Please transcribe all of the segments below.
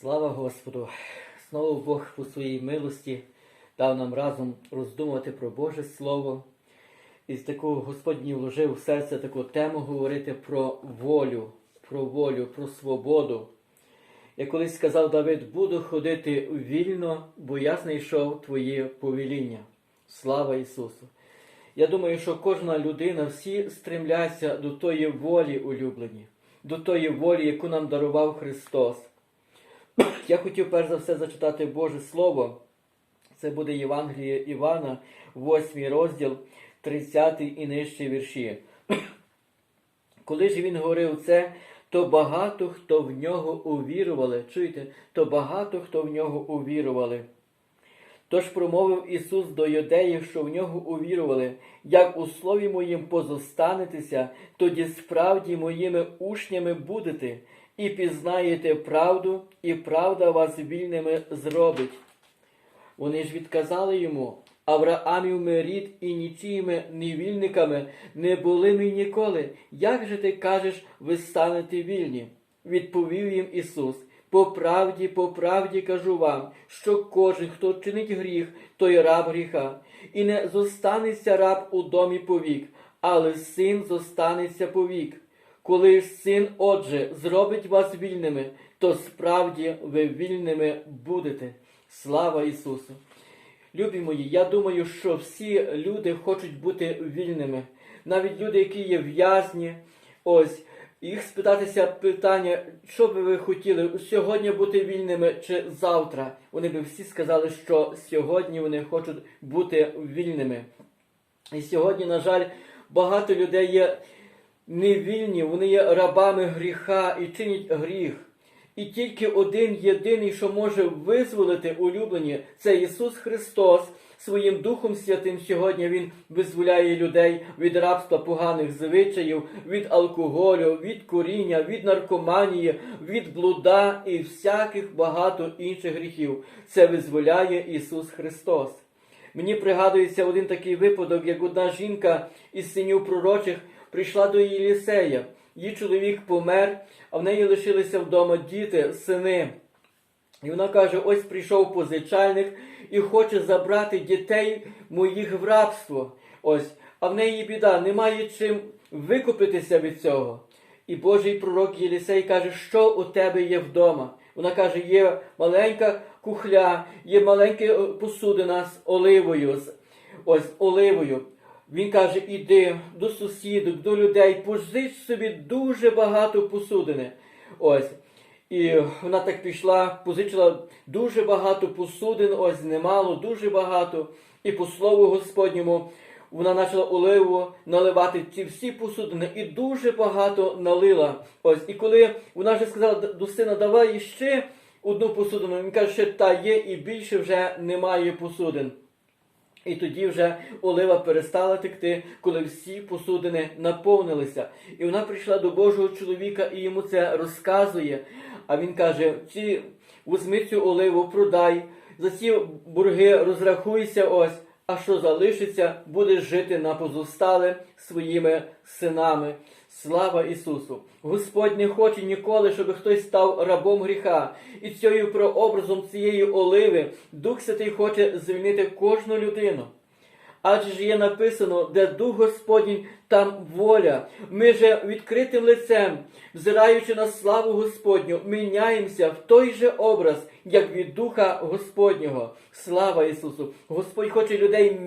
Слава Господу! Знову Бог по своїй милості дав нам разом роздумувати про Боже Слово. І з такого Господній вложив в серце таку тему говорити про волю, про волю, про свободу. Як колись сказав Давид, буду ходити вільно, бо я знайшов Твоє повеління. Слава Ісусу! Я думаю, що кожна людина, всі стремляться до тої волі улюблені, до тої волі, яку нам дарував Христос. Я хотів перш за все зачитати Боже Слово. Це буде Євангеліє Івана, 8 розділ, 30 і нижчі вірші. Коли ж він говорив це, то багато хто в нього увірували. Чуєте, то багато хто в нього увірували. Тож промовив Ісус до юдеїв, що в нього увірували, як у слові моїм позостанетеся, тоді справді моїми учнями будете, і пізнаєте правду, і правда вас вільними зробить. Вони ж відказали йому, Авраамів ми рід і нічіїми невільниками не були ми ніколи. Як же ти кажеш, ви станете вільні? Відповів їм Ісус. По правді, по правді кажу вам, що кожен, хто чинить гріх, той раб гріха, і не зостанеться раб у домі повік, але син зостанеться повік. Коли ж син, отже, зробить вас вільними, то справді ви вільними будете. Слава Ісусу! Любі мої, я думаю, що всі люди хочуть бути вільними. Навіть люди, які є в'язні, ось їх спитатися питання, що би ви хотіли сьогодні бути вільними чи завтра. Вони би всі сказали, що сьогодні вони хочуть бути вільними. І сьогодні, на жаль, багато людей є невільні, вони є рабами гріха і чинять гріх. І тільки один єдиний, що може визволити улюблені, це Ісус Христос. Своїм Духом Святим сьогодні Він визволяє людей від рабства поганих звичаїв, від алкоголю, від куріння, від наркоманії, від блуда і всяких багато інших гріхів. Це визволяє Ісус Христос. Мені пригадується один такий випадок, як одна жінка із синів пророчих прийшла до Єлісея. Її чоловік помер, а в неї лишилися вдома діти, сини. І вона каже: ось прийшов позичальник і хоче забрати дітей моїх в рабство. Ось, а в неї біда, немає чим викупитися від цього. І Божий пророк Єлісей каже, що у тебе є вдома. Вона каже, є маленька кухля, є маленька посудина з оливою. Ось оливою. Він каже: іди до сусідок, до людей, позич собі дуже багато посудини. Ось. І вона так пішла, позичила дуже багато посудин, ось немало, дуже багато. І по слову Господньому вона почала оливу наливати ці всі посудини і дуже багато налила. Ось. І коли вона вже сказала до сина, давай ще одну посудину, він каже, що та є, і більше вже немає посудин. І тоді вже олива перестала текти, коли всі посудини наповнилися. І вона прийшла до Божого чоловіка і йому це розказує. А він каже: ці візьми цю оливу, продай, за ці борги розрахуйся ось, а що залишиться, будеш жити на позостале своїми синами. Слава Ісусу! Господь не хоче ніколи, щоб хтось став рабом гріха. І цією прообразом цієї оливи Дух Святий хоче звільнити кожну людину. Адже ж є написано, де Дух Господній, там воля. Ми же відкритим лицем, взираючи на славу Господню, міняємося в той же образ, як від Духа Господнього. Слава Ісусу! Господь хоче людей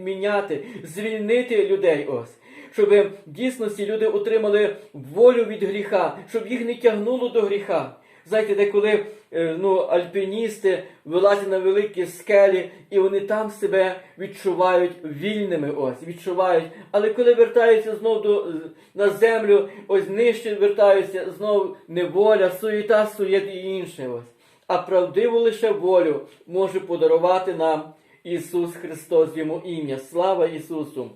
міняти, звільнити людей ось. Щоб в дійсності люди отримали волю від гріха, щоб їх не тягнуло до гріха. Знаєте, деколи е, ну, альпіністи вилазять на великі скелі, і вони там себе відчувають вільними, ось, відчувають. Але коли вертаються знову до, на землю, ось нижче вертаються, знову неволя, суєта, суєт і інше. Ось. А правдиву лише волю може подарувати нам Ісус Христос, йому ім'я. Слава Ісусу!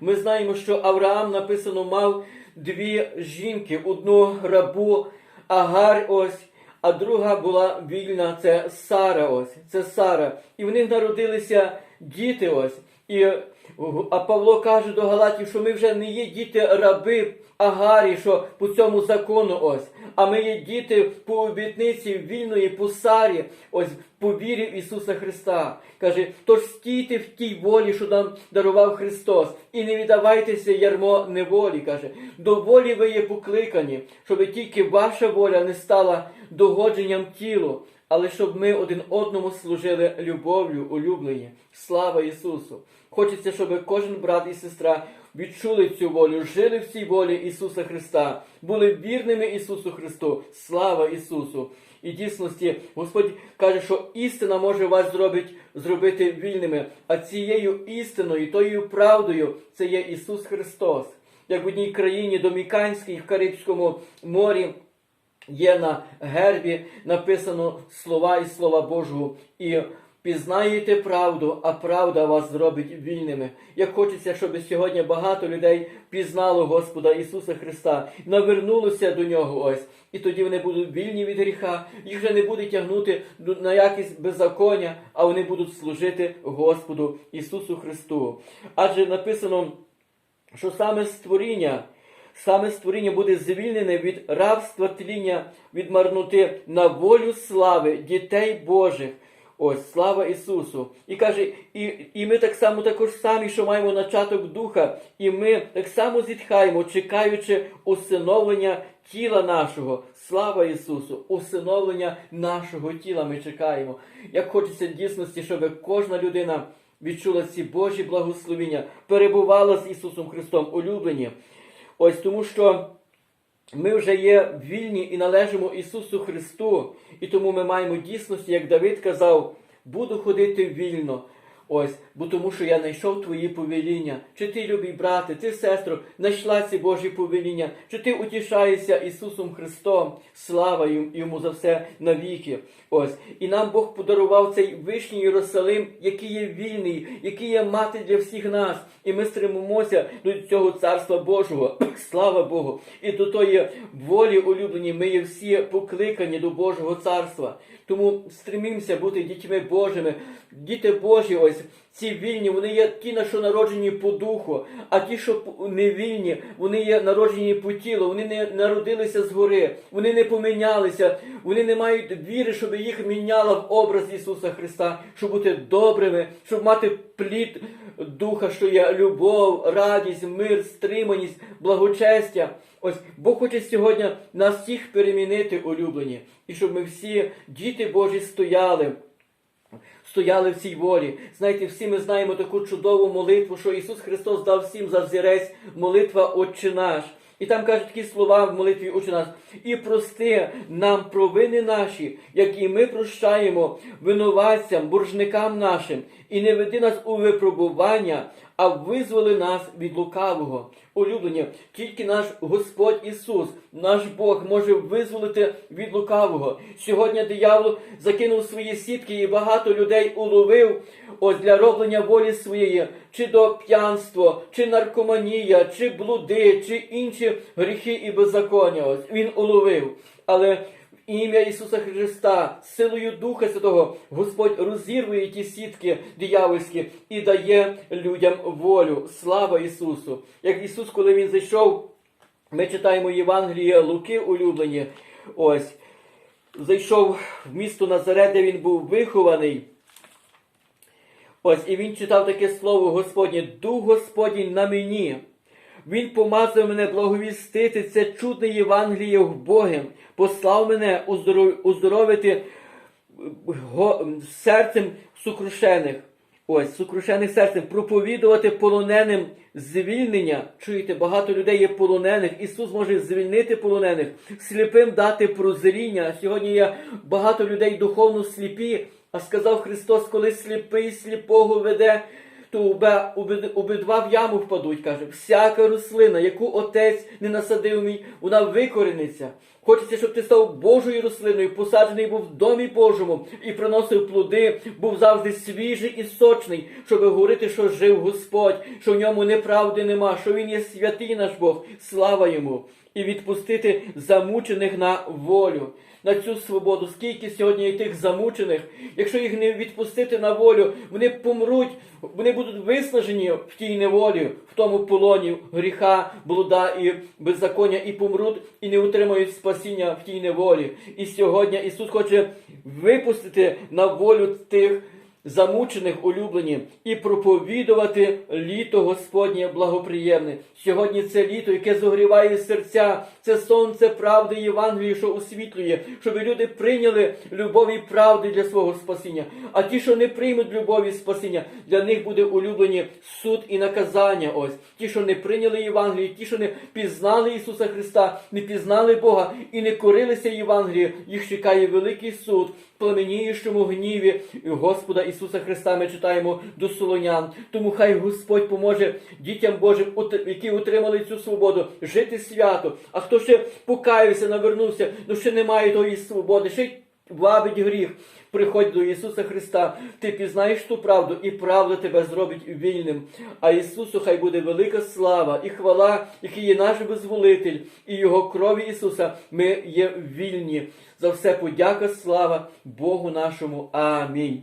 Ми знаємо, що Авраам написано мав дві жінки, одну рабу Агар ось, а друга була вільна, це Сара ось, це Сара. І в них народилися діти ось. І, а Павло каже до Галатів, що ми вже не є діти раби Агарі, що по цьому закону ось. А ми є діти по обітниці вільної, по Сарі, ось по вірі в Ісуса Христа. Каже, тож стійте в тій волі, що нам дарував Христос, і не віддавайтеся ярмо неволі. каже. До волі ви є покликані, щоб тільки ваша воля не стала догодженням тілу, але щоб ми один одному служили любов'ю, улюблені. Слава Ісусу! Хочеться, щоб кожен брат і сестра відчули цю волю, жили в цій волі Ісуса Христа, були вірними Ісусу Христу. Слава Ісусу! І дійсності Господь каже, що істина може вас зробити, зробити вільними, а цією істиною, тою правдою це є Ісус Христос. Як в одній країні Доміканській в Карибському морі є на гербі написано слова і слова Божого. І пізнаєте правду, а правда вас зробить вільними. Як хочеться, щоб сьогодні багато людей пізнало Господа Ісуса Христа, навернулося до Нього ось. І тоді вони будуть вільні від гріха, їх вже не буде тягнути на якісь беззаконня, а вони будуть служити Господу Ісусу Христу. Адже написано, що саме створіння, саме створіння буде звільнене від рабства тління, від марноти на волю слави дітей Божих. Ось, слава Ісусу. І каже, і, і ми так само також самі, що маємо начаток духа, і ми так само зітхаємо, чекаючи усиновлення тіла нашого. Слава Ісусу! Усиновлення нашого тіла ми чекаємо. Як хочеться дійсності, щоб кожна людина відчула ці Божі благословіння, перебувала з Ісусом Христом улюблені. Ось тому що ми вже є вільні і належимо Ісусу Христу, і тому ми маємо дійсності, як Давид казав, буду ходити вільно. Ось, бо тому що я знайшов твої повеління. Чи ти, любий брате, ти, сестро, знайшла ці Божі повеління, чи ти утішаєшся Ісусом Христом, слава йому- за все навіки. Ось. І нам Бог подарував цей вишній Єрусалим, який є вільний, який є мати для всіх нас. І ми стримимося до цього царства Божого. Слава Богу! І до тої волі улюблені, ми є всі покликані до Божого царства. Тому стремімося бути дітьми Божими. Діти Божі, ось ці вільні, вони є ті, на що народжені по духу, а ті, що не вільні, вони є народжені по тілу, вони не народилися згори, вони не помінялися, вони не мають віри, щоб їх міняла в образ Ісуса Христа, щоб бути добрими, щоб мати плід духа, що є любов, радість, мир, стриманість, благочестя. Ось Бог хоче сьогодні нас всіх перемінити, улюблені, і щоб ми всі діти Божі стояли стояли в цій волі. Знаєте, всі ми знаємо таку чудову молитву, що Ісус Христос дав всім за взірець молитва Отче наш. І там кажуть такі слова в молитві Отче наш. І прости нам провини наші, як і ми прощаємо винуватцям, буржникам нашим, і не веди нас у випробування, а визволи нас від лукавого. Улюблені, тільки наш Господь Ісус, наш Бог, може визволити від лукавого. Сьогодні диявол закинув свої сітки і багато людей уловив ось для роблення волі своєї, чи до п'янство, чи наркоманія, чи блуди, чи інші гріхи і беззаконня. Ось він уловив. Але ім'я Ісуса Христа, силою Духа Святого, Господь розірвує ті сітки диявольські і дає людям волю. Слава Ісусу! Як Ісус, коли Він зайшов, ми читаємо Євангеліє Луки улюблені. Ось зайшов в місто Назарет, де він був вихований. Ось, і він читав таке слово Господнє, Дух Господній на мені. Він помазав мене благовістити це чудне Євангеліє в Богом, послав мене уздоровити серцем сукрушених. Ось, сукрушених серцем, проповідувати полоненим звільнення. Чуєте, багато людей є полонених. Ісус може звільнити полонених, сліпим дати прозріння. Сьогодні є багато людей духовно сліпі. А сказав Христос, коли сліпий сліпого веде, то обе- обидва в яму впадуть, каже. Всяка рослина, яку отець не насадив мій, вона викорениться. Хочеться, щоб ти став Божою рослиною, посаджений був в домі Божому і приносив плоди, був завжди свіжий і сочний, щоб говорити, що жив Господь, що в ньому неправди нема, що Він є святий наш Бог. Слава йому! І відпустити замучених на волю, на цю свободу. Скільки сьогодні є тих замучених, якщо їх не відпустити на волю, вони помруть, вони будуть виснажені в тій неволі, в тому полоні гріха, блуда і беззаконня, і помруть, і не отримають спасіння в тій неволі. І сьогодні Ісус хоче випустити на волю тих замучених улюблені і проповідувати літо Господнє благоприємне. Сьогодні це літо, яке зогріває серця, це сонце правди Євангелії, що освітлює, щоб люди прийняли любові і правди для свого спасіння. А ті, що не приймуть любові спасіння, для них буде улюблені суд і наказання. Ось ті, що не прийняли Євангелію, ті, що не пізнали Ісуса Христа, не пізнали Бога і не корилися Євангелію, їх чекає великий суд пламеніючому гніві Господа Ісуса Христа ми читаємо до Солонян. Тому хай Господь поможе дітям Божим, які отримали цю свободу, жити свято. А хто ще покаявся, навернувся, ну ще немає тої свободи, ще й вабить гріх. Приходь до Ісуса Христа, ти пізнаєш ту правду, і правда тебе зробить вільним. А Ісусу хай буде велика слава і хвала, який є наш визволитель, і Його крові Ісуса ми є вільні. За все подяка, слава Богу нашому. Амінь.